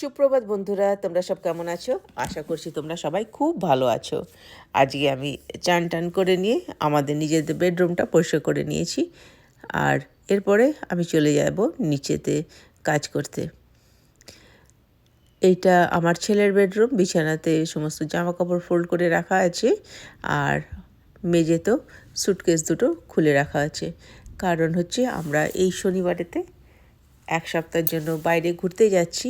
সুপ্রভাত বন্ধুরা, তোমরা সব কেমন আছো? আশা করছি তোমরা সবাই খুব ভালো আছো। আজকে আমি চান টান করে নিয়ে আমাদের নিজেদের বেডরুমটা পরিষ্কার করে নিয়েছি। আর এরপরে আমি চলে যাব নিচেতে কাজ করতে। এইটা আমার ছেলের বেডরুম, বিছানাতে সমস্ত জামা কাপড় ফোল্ড করে রাখা আছে। আর মেঝেতেও সুটকেস দুটো খুলে রাখা আছে। কারণ হচ্ছে আমরা এই শনিবারেতে এক সপ্তাহের জন্য বাইরে ঘুরতে যাচ্ছি।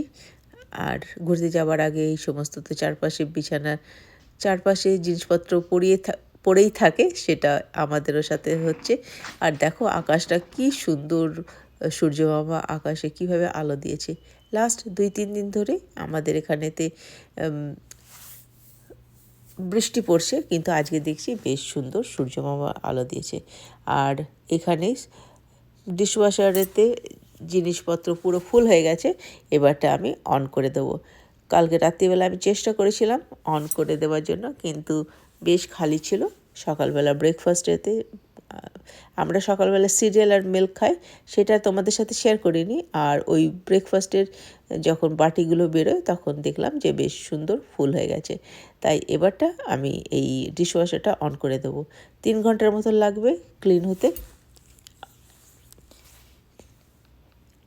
আর ঘুরতে যাওয়ার আগে এই সমস্ত তো চারপাশে বিছানার চারপাশে জিনিসপত্র পড়িয়ে পড়েই থাকে, সেটা আমাদেরও সাথে হচ্ছে। আর দেখো আকাশটা কি সুন্দর সূর্য মামা আকাশে কীভাবে আলো দিয়েছে। লাস্ট দুই, তিন দিন ধরে আমাদের এখানেতে বৃষ্টি পড়ছে, কিন্তু আজকে দেখছি বেশ সুন্দর সূর্য মামা আলো দিয়েছে। আর এখানে ডিশওয়াশারেতে জিনিসপত্র পুরো ফুল হয়ে গেছে, এবারটা আমি অন করে দেবো। কালকে রাত্রিবেলা আমি চেষ্টা করেছিলাম অন করে দেওয়ার জন্য, কিন্তু বেশ খালি ছিল। সকালবেলা ব্রেকফাস্টেতে আমরা সকালবেলা সিরিয়াল আর মিল্ক খাই, সেটা তোমাদের সাথে শেয়ার করিনি। আর ওই ব্রেকফাস্টের যখন বাটিগুলো বেরোয়, তখন দেখলাম যে বেশ সুন্দর ফুল হয়ে গেছে। তাই এবারটা আমি এই ডিশওয়াশারটা অন করে দেবো। তিন ঘণ্টার মতো লাগবে ক্লিন হতে।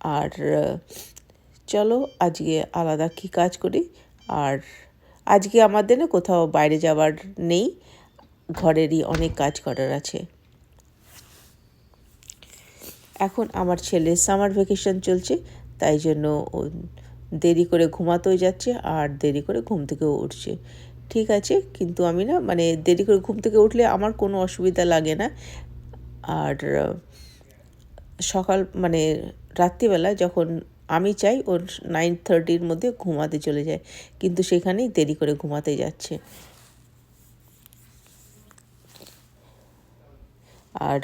আর, চলো আজকে আলাদা কি কাজ করি? আর আজকে আমাদের না কোথাও বাইরে যাওয়ার নেই, ঘরেরই অনেক কাজ করার আছে। এখন আমার ছেলে সামার ভ্যাকেশন চলছে, তাই জন্য দেরি করে ঘুমাতেও যাচ্ছে আর দেরি করে ঘুম থেকেও উঠছে। ঠিক আছে, কিন্তু আমি না মানে দেরি করে ঘুম থেকে উঠলে আমার কোনো অসুবিধা লাগে না। আর সকাল মানে রাত্রিবেলা যখন আমি চাই, ওর নাইন থার্টির মধ্যে ঘুমাতে চলে যায়। কিন্তু সেখানেই দেরি করে ঘুমাতে যাচ্ছে। আর,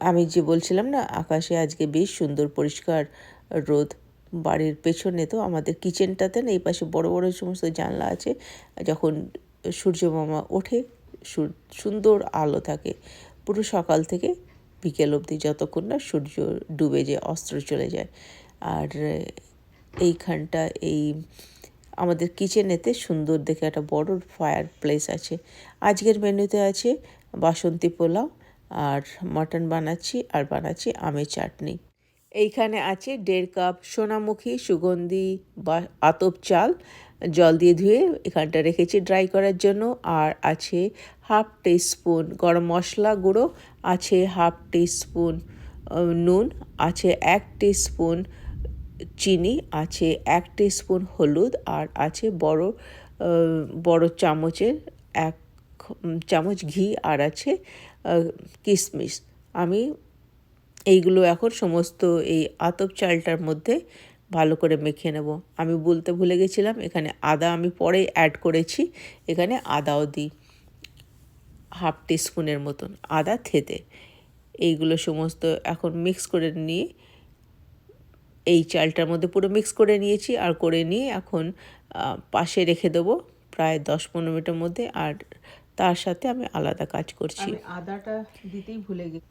আমি যে বলছিলাম না, আকাশে আজকে বেশ সুন্দর পরিষ্কার রোদ। বাড়ির পেছনে তো আমাদের কিচেনটাতে না, এই পাশে বড় বড় সমস্ত জানলা আছে। যখন সূর্য মামা ওঠে সুন্দর আলো থাকে। পুরো সকাল থেকে বিকেল অবধি যতক্ষণ না সূর্য ডুবে যায় অস্ত্র চলে যায়। আর এইখানটা এই আমাদের কিচেনেতে সুন্দর দেখে একটা বড় ফায়ার প্লেস আছে। আজকের মেনুতে আছে বাসন্তী পোলাও, আর মটন বানাচ্ছি, আর বানাচ্ছি আমের চাটনি। এইখানে আছে দেড় কাপ সোনামুখী, সুগন্ধি বা আতপ চাল জল দিয়ে ধুয়ে এখানটা রেখেছি ড্রাই করার জন্য। আর আছে হাফ স্পুন গরম মশলা গুঁড়ো, আছে হাফ স্পুন নুন, আছে এক স্পুন চিনি, আছে এক স্পুন হলুদ, আর আছে বড় বড় চামচের এক চামচ ঘি, আর আছে কিশমিশ আমি এইগুলো এখন সমস্ত এই আতপ চালটার মধ্যে ভালো করে মেখে নেব। আমি বলতে ভুলে গেছিলাম, এখানে আদা আমি পরে অ্যাড করেছি। এখানে আদাও দিই হাফ টিস্পুনের মতন, আদা থেতে। এইগুলো সমস্ত এখন মিক্স করে নিয়ে, এই চালটার মধ্যে পুরো মিক্স করে নিয়েছি আর করে নিয়ে এখন পাশে রেখে দেবো প্রায় দশ পনেরো মিনিটের মধ্যে আর তার সাথে আমি আলাদা কাজ করছি। আদাটা দিতেই ভুলে গেছি।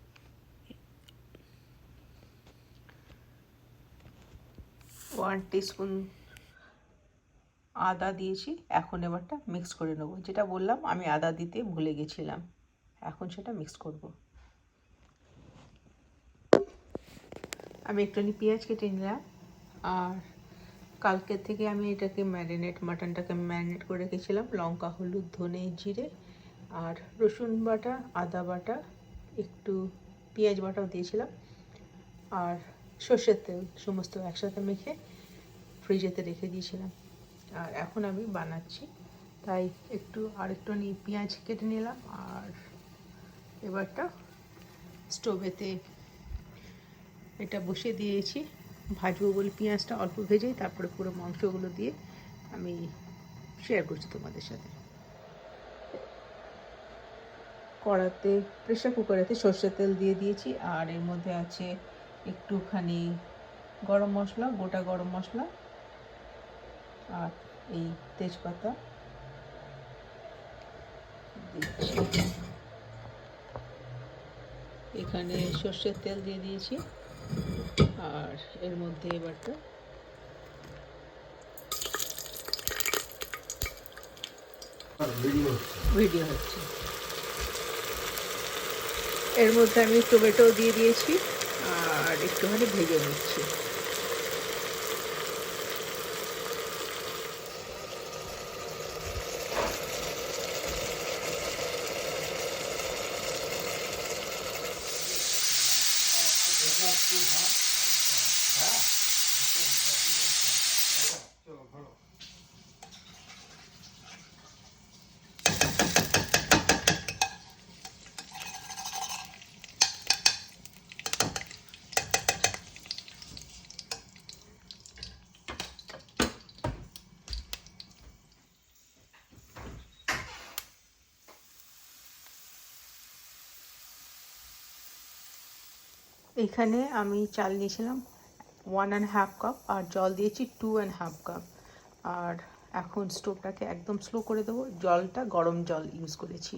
ওয়ান টিস্পুন আদা দিয়েছি। এখন এবারটা মিক্স করে নেব। যেটা বললাম, আমি আদা দিতে ভুলে গেছিলাম। এখন সেটা মিক্স করব। আমি একটুখানি পেঁয়াজ কেটে নিলাম। আর কালকে থেকে আমি এটাকে ম্যারিনেট, মাটনটাকে ম্যারিনেট করে রেখেছিলাম। লঙ্কা, হলুদ, ধনে, জিরে আর রসুন বাটা, আদা বাটা, একটু পেঁয়াজ বাটাও দিয়েছিলাম। আর সর্ষের তেল সমস্ত একসাথে মেখে ফ্রিজেতে রেখে দিয়েছিলাম। আর এখন আমি বানাচ্ছি। তাই একটু আর একটু পেঁয়াজ কেটে নিলাম আর এবারটা স্টোভেতে এটা বসিয়ে দিয়েছি। ভাজবো বলে পেঁয়াজটা অল্প ভেজেই তারপরে পুরো মাংসগুলো দিয়ে আমি শেয়ার করছি তোমাদের সাথে। কড়াতে প্রেশার কুকারেতে সর্ষের তেল দিয়ে দিয়েছি। আর এর মধ্যে আছে একটুখানি গরম মশলা, গোটা গরম মশলা আর এই তেজপাতা এখানে সর্ষের তেল দিয়ে দিয়েছি আর এর মধ্যে এবারটা ভিডিও হচ্ছে। এর মধ্যে আমি টমেটো দিয়ে দিয়েছি। একটুখানি ভেজে নিচ্ছি। এখানে আমি চাল নিয়েছিলাম ওয়ান অ্যান্ড হাফ কাপ আর জল দিয়েছি টু অ্যান্ড হাফ কাপ আর এখন স্টোভটাকে একদম স্লো করে দেবো। জলটা গরম জল ইউজ করেছি।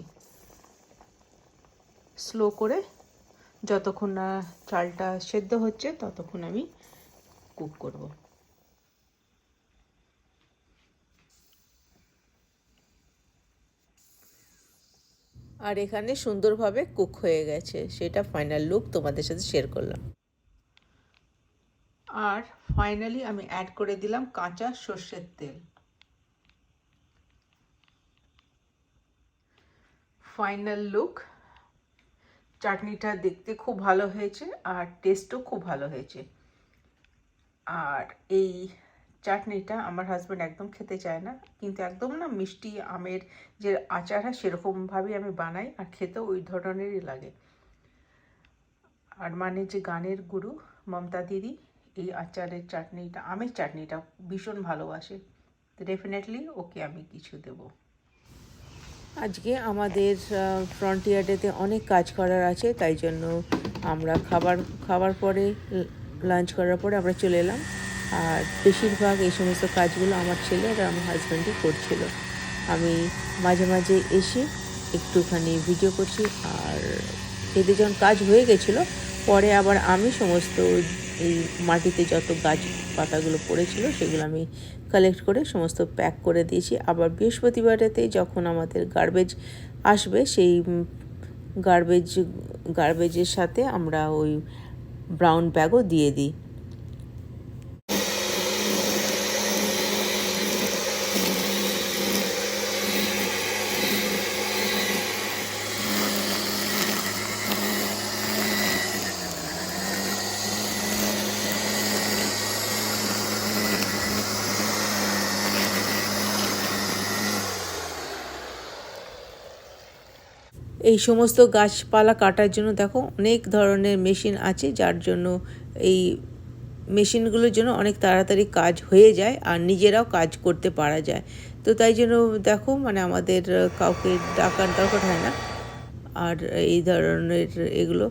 স্লো করে যতক্ষণ না চালটা সেদ্ধ হচ্ছে ততক্ষণ আমি কুক করব। আর এখানে সুন্দরভাবে কুক হয়ে গেছে। সেটা ফাইনাল লুক তোমাদের সাথে শেয়ার করলাম। আর ফাইনালি আমি অ্যাড করে দিলাম কাঁচা সর্ষের তেল। ফাইনাল লুক চাটনিটা দেখতে খুব ভালো হয়েছে আর টেস্টও খুব ভালো হয়েছে। আর এই চাটনিটা আমার হাজব্যান্ড একদম খেতে চায় না। কিন্তু একদম না মিষ্টি আমের যে আচার হয় সেরকমভাবেই আমি বানাই আর খেতেও ওই ধরনেরই লাগে। আর মানে যে গানের গুরু মমতা দিদি, এই আচারের চাটনিটা আমের চাটনিটা ভীষণ ভালোবাসে। ডেফিনেটলি ওকে আমি কিছু দেবো। আজকে আমাদের ফ্রন্টিয়ার্ডেতে অনেক কাজ করার আছে, তাই জন্য আমরা খাবার খাবার পরে লাঞ্চ করার পরে আমরা চলে এলাম। আর বেশিরভাগ এই সমস্ত কাজগুলো আমার ছেলে আর আমার হাজব্যান্ডই করছিল। আমি মাঝে মাঝে এসে একটুখানি ভিডিও করছি আর এদের যখন কাজ হয়ে গেছিল, পরে আবার আমি সমস্ত এই মাটিতে যত গাছ পাতাগুলো পড়েছিল, সেগুলো আমি কালেক্ট করে সমস্ত প্যাক করে দিয়েছি। আবার বৃহস্পতিবারেতে যখন আমাদের গার্বেজ আসবে, সেই গার্বেজ গার্বেজের সাথে আমরা ওই ব্রাউন ব্যাগও দিয়ে দিই। এই সমস্ত গাছপালা কাটার জন্য দেখো অনেক ধরনের মেশিন আছে, যার জন্য এই মেশিনগুলোর জন্য অনেক তাড়াতাড়ি কাজ হয়ে যায় আর নিজেরাও কাজ করতে পারা যায়। তো তাই জন্য দেখো মানে আমাদের কাউকে ডাকার দরকার হয় না। আর এই ধরনের এগুলো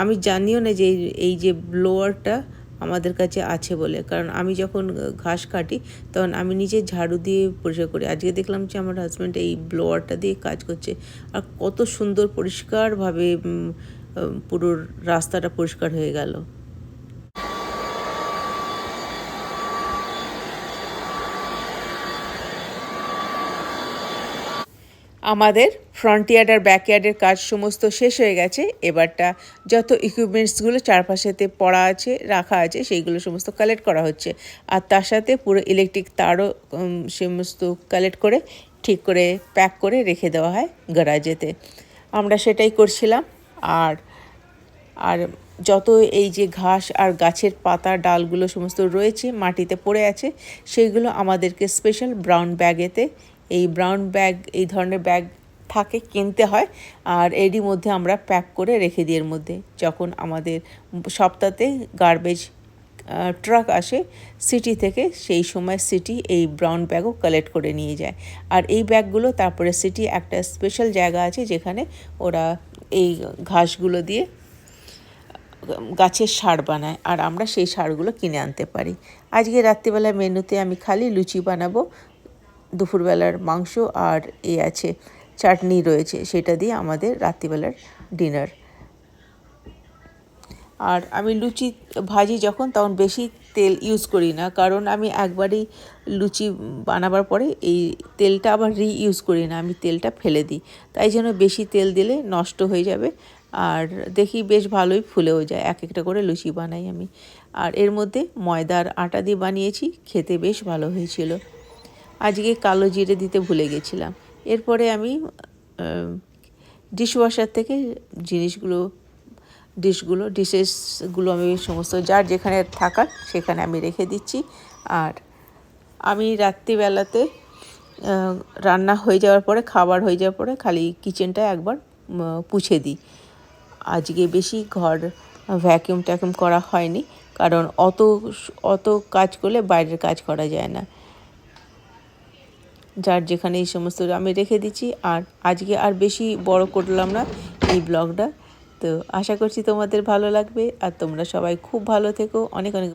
আমি জানিও না যে এই যে ব্লোয়ারটা আমাদের কাছে আছে বলে। কারণ আমি যখন ঘাস কাটি, তখন আমি নিজে ঝাড়ু দিয়ে পরিষ্কার করি। আজকে দেখলাম যে আমার হাজব্যান্ড এই ব্লোয়ারটা দিয়ে কাজ করছে। আর কত সুন্দর পরিষ্কারভাবে পুরো রাস্তাটা পরিষ্কার হয়ে গেল। আমাদের ফ্রন্টিয়ার্ড আর ব্যাকয়ার্ডের কাজ সমস্ত শেষ হয়ে গেছে। এবারটা যত ইকুইপমেন্টসগুলো চারপাশেতে পড়া আছে, রাখা আছে, সেইগুলো সমস্ত কালেক্ট করা হচ্ছে। আর তার সাথে পুরো ইলেকট্রিক তারও সমস্ত কালেক্ট করে, ঠিক করে প্যাক করে রেখে দেওয়া হয় গ্যারাজেতে আমরা সেটাই করছিলাম। আর আর যত এই যে ঘাস আর গাছের পাতা, ডালগুলো সমস্ত রয়েছে, মাটিতে পড়ে আছে, সেইগুলো আমাদেরকে স্পেশাল ব্রাউন ব্যাগেতে এই ব্রাউন ব্যাগ এই ধরনের ব্যাগ থাকে, কিনতে হয়। আর এরই মধ্যে আমরা প্যাক করে রেখে দিই এর মধ্যে। যখন আমাদের সপ্তাহে গার্বেজ ট্রাক আসে সিটি থেকে, সেই সময় সিটি এই ব্রাউন ব্যাগও কালেক্ট করে নিয়ে যায়। আর এই ব্যাগগুলো তারপরে সিটি একটা স্পেশাল জায়গা আছে, যেখানে ওরা এই ঘাসগুলো দিয়ে, গাছের সার বানায়। আর আমরা সেই সারগুলো কিনে আনতে পারি। আজকে রাত্রিবেলা মেনুতে আমি খালি লুচি বানাবো। দুপুরবেলার মাংস আর এ আছে, চাটনি রয়েছে, সেটা দিয়ে আমাদের রাত্রিবেলার ডিনার। আর আমি লুচি, ভাজি যখন, তখন বেশি তেল ইউজ করি না, কারণ আমি একবারই লুচি বানাবার পরে এই তেলটা আবার রি ইউজ করি না, আমি তেলটা ফেলে দিই। তাই জন্য বেশি তেল দিলে নষ্ট হয়ে যাবে, আর দেখি বেশ ভালোই ফুলেও যায়, এক একটা করে লুচি বানাই আমি। আর এর মধ্যে ময়দার আটা দিয়ে বানিয়েছি, খেতে বেশ ভালো হয়েছিল। আজকে কালো জিরে দিতে ভুলে গেছিলাম। এরপরে আমি ডিশওয়াশার থেকে জিনিসগুলো, ডিশগুলো, ডিশেসগুলো আমি সমস্ত যার যেখানে থাকার সেখানে আমি রেখে দিচ্ছি। আর আমি রাত্রিবেলাতে রান্না হয়ে যাওয়ার পরে, খাবার হয়ে যাওয়ার পরে খালি কিচেনটা একবার পুছে দিই। আজকে বেশি ঘর ভ্যাকিউম ট্যাকিউম করা হয়নি, কারণ অত অত কাজ করলে বাইরের কাজ করা যায় না। যার যেখানে এই সমস্ত আমি রেখে দিচ্ছি। আর আজকে আর বেশি বড় করলাম না এই ব্লগটা। তো আশা করছি তোমাদের ভালো লাগবে আর তোমরা সবাই খুব ভালো থেকো। অনেক অনেক